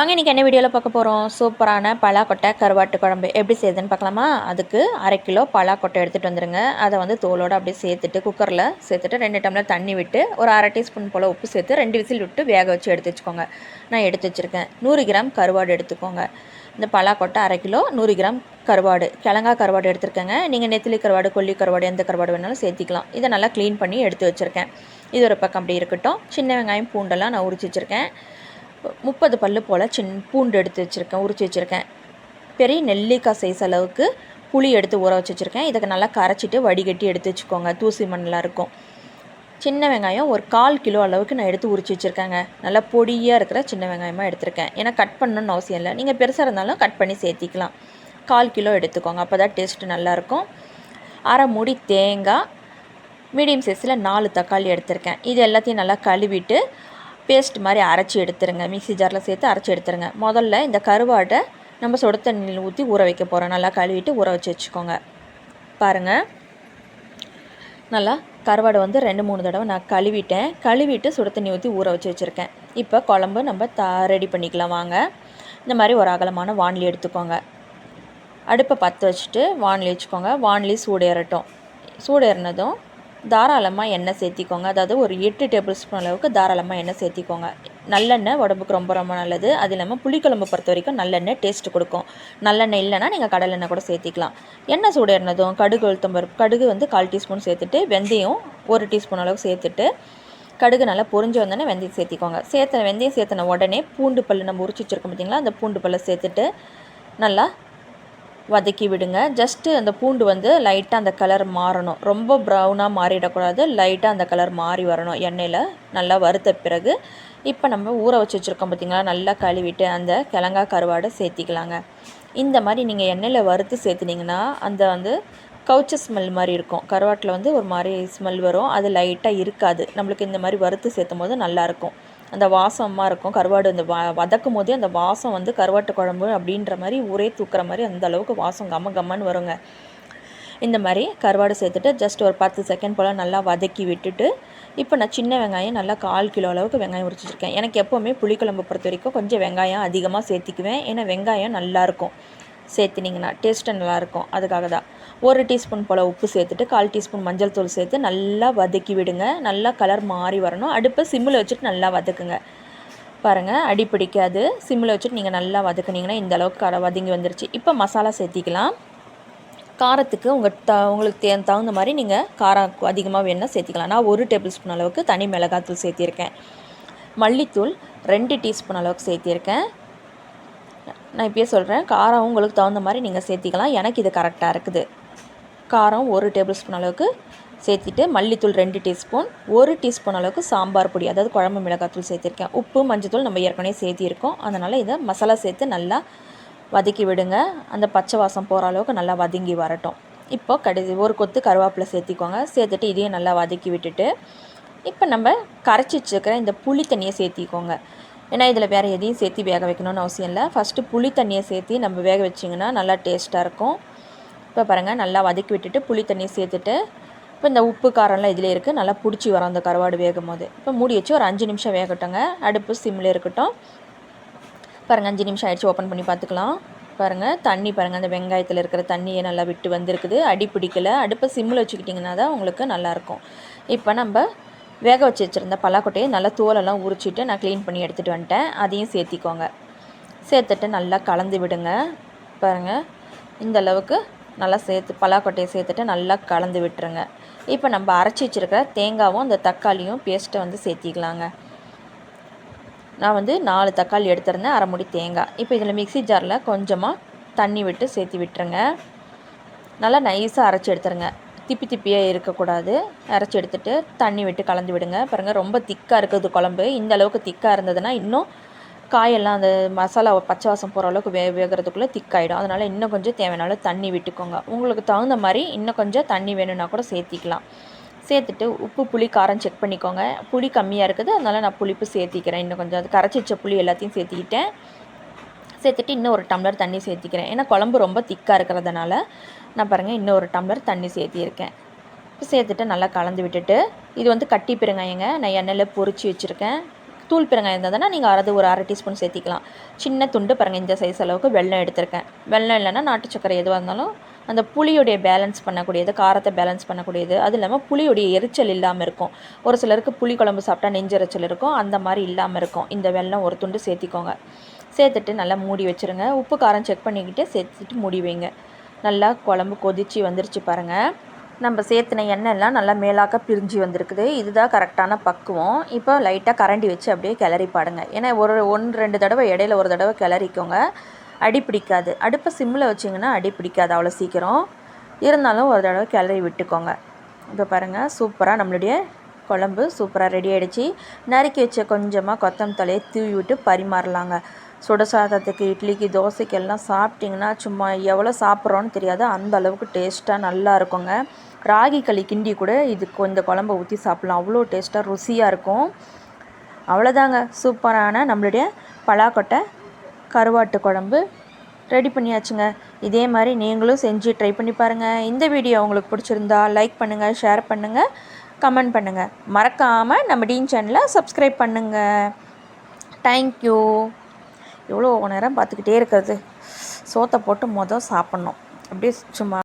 வாங்க இன்றைக்கி என்ன வீடியோவில் பார்க்க போகிறோம் சூப்பரான பலாக்கொட்டை கருவாட்டு குழம்பு. எப்படி செய்யுதுன்னு பார்க்கலாமா? அதுக்கு அரை கிலோ பலாக்கொட்டை எடுத்துகிட்டு வந்துடுங்க அதை வந்து தோலோடு அப்படியே சேர்த்துட்டு குக்கரில் சேர்த்துட்டு ரெண்டு டம்ளர் தண்ணி விட்டு ஒரு அரை டீஸ்பூன் போல் உப்பு சேர்த்து ரெண்டு விசில் விட்டு வேக வச்சு எடுத்து வச்சுக்கோங்க. நான் எடுத்து வச்சுருக்கேன். நூறு கிராம் கருவாடு எடுத்துக்கோங்க. இந்த பலாக்கொட்டை அரை கிலோ நூறு கிராம் கருவாடு. கிழங்கா கருவாடு எடுத்துருக்கேங்க. நீங்கள் நெத்திலி கருவாடு கொல்லி கருவாடு எந்த கருவாடு வேணாலும் சேர்த்திக்கலாம். இதை நல்லா க்ளீன் பண்ணி எடுத்து வச்சுருக்கேன். இது ஒரு பக்கம் அப்படி இருக்கட்டும். சின்ன வெங்காயம் பூண்டெல்லாம் நான் உரிச்சு வச்சுருக்கேன். முப்பது பல்லு போல் சின் பூண்டு எடுத்து வச்சுருக்கேன் உரிச்சு வச்சுருக்கேன். பெரிய நெல்லிக்காய் சைஸ் அளவுக்கு புளி எடுத்து ஊற வச்சு வச்சுருக்கேன். இதுக்கு நல்லா கரைச்சிட்டு வடிகட்டி எடுத்து வச்சுக்கோங்க. தூசி மண்ணெலாம் இருக்கும். சின்ன வெங்காயம் ஒரு கால் கிலோ அளவுக்கு நான் எடுத்து உரிச்சு வச்சுருக்கேங்க. நல்லா பொடியாக இருக்கிற சின்ன வெங்காயமாக எடுத்திருக்கேன். ஏன்னா கட் பண்ணணும்னு அவசியம் இல்லை. நீங்கள் பெருசாக இருந்தாலும் கட் பண்ணி சேர்த்திக்கலாம். கால் கிலோ எடுத்துக்கோங்க. அப்போ தான் டேஸ்ட்டு நல்லாயிருக்கும் அரை மூடி தேங்காய் மீடியம் சைஸில் நாலு தக்காளி எடுத்திருக்கேன். இது எல்லாத்தையும் நல்லா கழுவிட்டு பேஸ்ட் மாதிரி அரைச்சி எடுத்துருங்க. மிக்ஸி ஜாரில் சேர்த்து அரைச்சி எடுத்துருங்க. முதல்ல இந்த கருவாட்டை நம்ம சுட தண்ணியில் ஊற்றி ஊற வைக்க போகிறோம் நல்லா கழுவிட்டு ஊற வச்சு வச்சுக்கோங்க. பாருங்கள் நல்லா கருவாடை வந்து ரெண்டு மூணு தடவை நான் கழுவிட்டேன். கழுவிட்டு சுட தண்ணி ஊற்றி ஊற வச்சு வச்சுருக்கேன். இப்போ குழம்பு நம்ம த ரெடி பண்ணிக்கலாம். வாங்க. இந்த மாதிரி ஒரு அகலமான வானிலி எடுத்துக்கோங்க. அடுப்பை பற்ற வச்சுட்டு வானிலி வச்சுக்கோங்க. வானலி சூடேறட்டும். சூடேறினதும் தாராளமாக எண்ணெய் சேர்த்திக்கோங்க. அதாவது ஒரு எட்டு டேபிள் ஸ்பூன் அளவுக்கு தாராளமாக எண்ணெய் சேர்த்திக்கோங்க. நல்லெண்ணெய் உடம்புக்கு ரொம்ப ரொம்ப நல்லது. அது இல்லாமல் புளிக்குழம்பு பொறுத்த வரைக்கும் நல்லெண்ணெய் டேஸ்ட்டு கொடுக்கும். நல்லெண்ணெய் இல்லைன்னா நீங்கள் கடலெண்ணெய் கூட சேர்த்திக்கலாம். எண்ணெய் சூடு சூடேறினதும் கடுகு உளுத்தம்பருப்பு கடுகு வந்து கால் டீஸ்பூன் சேர்த்துட்டு வெந்தயம் ஒரு டீஸ்பூன் அளவுக்கு சேர்த்துட்டு கடுகு நல்லா பொறிஞ்சு வந்தோடனே வெந்தயம் சேர்த்திக்கோங்க. சேர்த்த வெந்தயம் சேர்த்தன உடனே பூண்டு பல் நம்ம உரிச்சு வச்சுருக்கோம் பார்த்தீங்களா அந்த பூண்டு பல்லை சேர்த்துட்டு நல்லா வதக்கி விடுங்க ஜஸ்ட்டு அந்த பூண்டு வந்து லைட்டாக அந்த கலர் மாறணும். ரொம்ப ப்ரௌனாக மாறிடக்கூடாது. லைட்டாக அந்த கலர் மாறி வரணும். எண்ணெயில் நல்லா வறுத்த பிறகு இப்போ நம்ம ஊற வச்சு வச்சுருக்கோம் பார்த்திங்களா நல்லா கழுவிட்டு அந்த கிழங்கா கருவாடை சேர்த்திக்கலாங்க. இந்த மாதிரி நீங்கள் எண்ணெயில் வறுத்து சேர்த்துனிங்கன்னா அந்த வந்து கவுச்ச ஸ்மெல் மாதிரி இருக்கும். கருவாட்டில் வந்து ஒரு மாதிரி ஸ்மெல் வரும். அது லைட்டாக இருக்காது. நம்மளுக்கு இந்த மாதிரி வறுத்து சேர்த்தும் போது நல்லாயிருக்கும் அந்த வாசமாக இருக்கும். கருவாடு அந்த வ வதக்கும் போதே அந்த வாசம் வந்து கருவாட்டு குழம்பு அப்படின்ற மாதிரி ஊரே தூக்குற மாதிரி அந்த அளவுக்கு வாசம் கம்ம கம்மன்னு வருங்க. இந்த மாதிரி கருவாடு சேர்த்துட்டு ஜஸ்ட் ஒரு பத்து செகண்ட் போல் நல்லா வதக்கி விட்டுட்டு இப்போ நான் சின்ன வெங்காயம் நல்லா கால் கிலோ அளவுக்கு வெங்காயம் உரிச்சிருக்கேன் எனக்கு எப்போவுமே புளிக்குழம்பு பொறுத்த வரைக்கும் கொஞ்சம் வெங்காயம் அதிகமாக சேர்த்திக்குவேன். ஏன்னா வெங்காயம் நல்லாயிருக்கும் சேர்த்துனிங்கன்னா டேஸ்ட்டு நல்லாயிருக்கும். அதுக்காக தான். ஒரு டீஸ்பூன் போல் உப்பு சேர்த்துட்டு கால் டீஸ்பூன் மஞ்சள் தூள் சேர்த்து நல்லா வதக்கி விடுங்க. நல்லா கலர் மாறி வரணும். அடுப்பை சிம்மில் வச்சுட்டு நல்லா வதக்குங்க. பாருங்கள் அடி பிடிக்காது. சிம்மில் வச்சுட்டு நீங்கள் நல்லா வதக்குனிங்கன்னா இந்த அளவுக்கு கரை வதங்கி வந்துருச்சு. இப்போ மசாலா சேர்த்திக்கலாம். காரத்துக்கு உங்கள் த உங்களுக்கு தே தகுந்த மாதிரி நீங்கள் காரம் அதிகமாக வேணால் சேர்த்திக்கலாம். நான் ஒரு டேபிள் ஸ்பூன் அளவுக்கு தனி மிளகாத்தூள் சேர்த்திருக்கேன். மல்லித்தூள் ரெண்டு டீஸ்பூன் அளவுக்கு சேர்த்திருக்கேன். நான் இப்பயே சொல்கிறேன் காரம் உங்களுக்கு தகுந்த மாதிரி நீங்கள் சேர்த்திக்கலாம். எனக்கு இது கரெக்டாக இருக்குது. காரம் ஒரு டேபிள் ஸ்பூன் அளவுக்கு சேர்த்திட்டு மல்லித்தூள் ரெண்டு டீஸ்பூன் ஒரு டீஸ்பூன் அளவுக்கு சாம்பார் பொடி அதாவது குழம்பு மிளகாத்தூள் சேர்த்திருக்கேன். உப்பு மஞ்சத்தூள் நம்ம ஏற்கனவே சேர்த்திருக்கோம். அதனால் இதை மசாலா சேர்த்து நல்லா வதக்கி விடுங்க. அந்த பச்சை வாசம் போகிற அளவுக்கு நல்லா வதங்கி வரட்டும். இப்போ கடைசி ஒரு கொத்து கருவேப்பிலை சேர்த்திக்கோங்க. சேர்த்துட்டு இதையும் நல்லா வதக்கி விட்டுட்டு இப்போ நம்ம கரைச்சி வச்சுருக்கிற இந்த புளி தண்ணியை சேர்த்திக்கோங்க. ஏன்னா இதில் வேறு எதையும் சேர்த்து வேக வைக்கணும்னு அவசியம் இல்லை. ஃபஸ்ட்டு புளி தண்ணியை சேர்த்து நம்ம வேக வச்சிங்கன்னா நல்லா டேஸ்ட்டாக இருக்கும். இப்போ பாருங்கள் நல்லா வதக்கி விட்டுட்டு புளி தண்ணியை சேர்த்துட்டு இப்போ இந்த உப்பு காரம்லாம் இதில் இருக்குது நல்லா பிடிச்சி வரும் அந்த கருவாடு வேகும் போது இப்போ மூடி வச்சு ஒரு அஞ்சு நிமிஷம் வேகட்டுங்க. அடுப்பு சிம்மில் இருக்கட்டும். பாருங்கள் அஞ்சு நிமிஷம் ஆயிடுச்சு ஓப்பன் பண்ணி பார்த்துக்கலாம். பாருங்கள் தண்ணி பாருங்கள் அந்த வெங்காயத்தில் இருக்கிற தண்ணியை நல்லா விட்டு வந்திருக்குது. அடி பிடிக்கல. அடுப்பை சிம்மில் வச்சுக்கிட்டிங்கன்னா தான் உங்களுக்கு நல்லாயிருக்கும் இப்போ நம்ம வேக வச்சு வச்சுருந்த பலாக்கொட்டையை நல்லா தோலெல்லாம் உரிச்சிட்டு நான் க்ளீன் பண்ணி எடுத்துகிட்டு வந்துட்டேன். அதையும் சேர்த்திக்கோங்க. சேர்த்துட்டு நல்லா கலந்து விடுங்க. பாருங்கள் இந்த அளவுக்கு நல்லா சேர்த்து பலாக்கொட்டையை சேர்த்துட்டு நல்லா கலந்து விட்டுருங்க. இப்போ நம்ம அரைச்சி வச்சுருக்கிற தேங்காவும் அந்த தக்காளியும் பேஸ்ட்டை வந்து சேர்த்திக்கலாங்க. நான் வந்து நாலு தக்காளி எடுத்திருந்தேன். அரை முடி தேங்காய். இப்போ இதில் மிக்சி ஜாரில் கொஞ்சமாக தண்ணி விட்டு சேர்த்து விட்டுருங்க. நல்லா நைஸாக அரைச்சி எடுத்துருங்க. திப்பி திப்பியாக இருக்கக்கூடாது. அரைச்சி எடுத்துகிட்டு தண்ணி விட்டு கலந்து விடுங்க. பாருங்கள் ரொம்ப திக்காக இருக்குது குழம்பு. இந்த அளவுக்கு திக்காக இருந்ததுன்னா இன்னும் காயெல்லாம் அந்த மசாலா பச்சை வாசம் போகிற அளவுக்கு வே வேகிறதுக்குள்ளே திக்காயிடும். அதனால் இன்னும் கொஞ்சம் தேவையான தண்ணி விட்டுக்கோங்க. உங்களுக்கு தகுந்த மாதிரி இன்னும் கொஞ்சம் தண்ணி வேணும்னா கூட சேர்த்திக்கலாம். சேர்த்துட்டு உப்பு புளி காரம் செக் பண்ணிக்கோங்க. புளி கம்மியாக இருக்குது. அதனால் நான் புளிப்பு சேர்த்திக்கிறேன். இன்னும் கொஞ்சம். அது கரைச்சி வச்ச புளி எல்லாத்தையும் சேர்த்திக்கிட்டேன். சேர்த்துட்டு இன்னும் ஒரு டம்ளர் தண்ணி சேர்த்திக்கிறேன். ஏன்னா குழம்பு ரொம்ப திக்காக இருக்கிறதுனால நான் பாருங்கள் இன்னும் ஒரு டம்ளர் தண்ணி சேர்த்திருக்கேன். சேர்த்துட்டு நல்லா கலந்து விட்டுட்டு இது வந்து கட்டி பெருங்காயங்க. நான் எண்ணெயில் பொறிச்சு வச்சுருக்கேன். தூள் பெருங்காயம் இருந்ததுன்னா நீங்கள் அரை ஒரு அரை டீஸ்பூன் சேர்த்திக்கலாம். சின்ன துண்டு பாருங்கள் இந்த சைஸ் அளவுக்கு வெள்ளம் எடுத்திருக்கேன். வெள்ளம் இல்லைன்னா நாட்டு சக்கரை எதுவாக இருந்தாலும் அந்த புளியுடைய பேலன்ஸ் பண்ணக்கூடியது காரத்தை பேலன்ஸ் பண்ணக்கூடியது. அது இல்லாமல் புளியுடைய எரிச்சல் இல்லாமல் இருக்கும். ஒரு சிலருக்கு புளி குழம்பு சாப்பிட்டா நெஞ்செரிச்சல் இருக்கும். அந்த மாதிரி இல்லாமல் இருக்கும். இந்த வெல்லம் ஒரு துண்டு சேர்த்திக்கோங்க. சேர்த்துட்டு நல்லா மூடி வச்சுருங்க. உப்பு காரம் செக் பண்ணிக்கிட்டு சேர்த்துட்டு மூடி வைங்க. நல்லா குழம்பு கொதித்து வந்துருச்சு பாருங்கள் நம்ம சேர்த்துன எண்ணெய்லாம் நல்லா மேலாக்க பிரிஞ்சு வந்திருக்குது. இதுதான் கரெக்டான பக்குவம். இப்போ லைட்டாக கரண்டி வச்சு அப்படியே கிளறி பாடுங்க. ஏன்னா ஒரு ஒன்று ரெண்டு தடவை இடையில ஒரு தடவை கிளறிக்கோங்க. அடி பிடிக்காது. அடுப்பை சிம்மில் வச்சிங்கன்னா அடி பிடிக்காது அவ்வளோ சீக்கிரம். இருந்தாலும் ஒரு தடவை கிளறி விட்டுக்கோங்க. இப்போ பாருங்கள் சூப்பராக நம்மளுடைய குழம்பு சூப்பராக ரெடி ஆகிடுச்சு நறுக்கி வச்ச கொஞ்சமாக கொத்தம் தலையை தூவி விட்டு பரிமாறலாங்க. சுட சாதத்துக்கு இட்லிக்கு தோசைக்கு எல்லாம் சாப்பிட்டிங்கன்னா சும்மா எவ்வளோ சாப்பிட்றோன்னு தெரியாது. அந்த அளவுக்கு டேஸ்ட்டாக நல்லா இருக்குங்க. ராகி களி கிண்டி கூட இதுக்கு இந்த குழம்ப ஊற்றி சாப்பிட்லாம். அவ்வளோ டேஸ்ட்டாக ருசியாக இருக்கும். அவ்வளோதாங்க சூப்பரான நம்மளுடைய பலாக்கொட்டை கருவாட்டு குழம்பு ரெடி பண்ணியாச்சுங்க. இதே மாதிரி நீங்களும் செஞ்சு ட்ரை பண்ணி பாருங்கள் இந்த வீடியோ உங்களுக்கு பிடிச்சிருந்தா லைக் பண்ணுங்கள் ஷேர் பண்ணுங்கள் கமெண்ட் பண்ணுங்கள் மறக்காமல் நம்ம டீன் சேனலை சப்ஸ்கிரைப் பண்ணுங்கள் தேங்க்யூ எவ்வளோ நேரம் பார்த்துக்கிட்டே இருக்கிறது? சோத்தை போட்டு மொதல் சாப்பிட்ணும். அப்படியே சும்மா